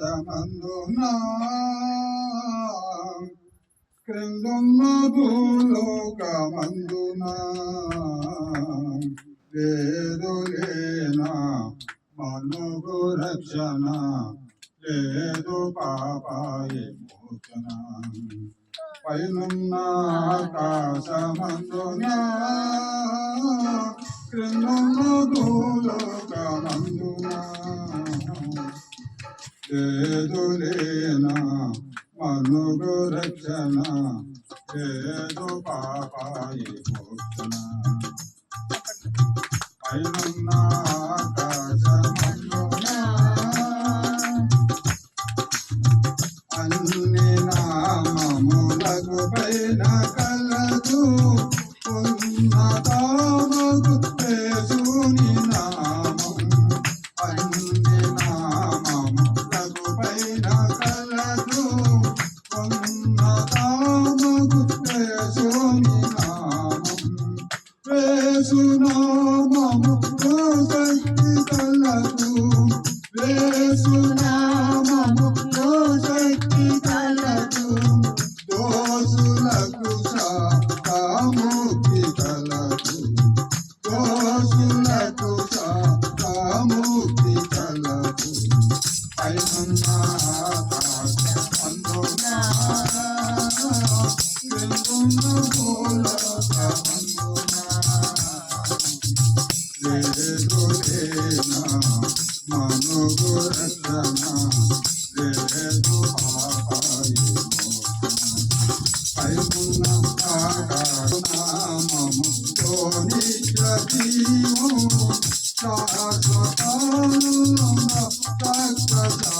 ఆకాశమందున క్రిందున్న భూలోకమందున లేదు మనుగు రక్షణ. లేదు పాపాయి మోచన. పైనున్న ఆకాశమందునా? లేదులేనా మనుగు రక్షణ చేదు పాపాయి పోతున్నా. పైనున్న వేసునామము శక్తి కలదు వేసునామము శక్తి కలదు దోసులకు సాముక్తి కలదు దోసులకు సాముక్తి కలదు పైనున్న Thank you.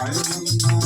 Aí,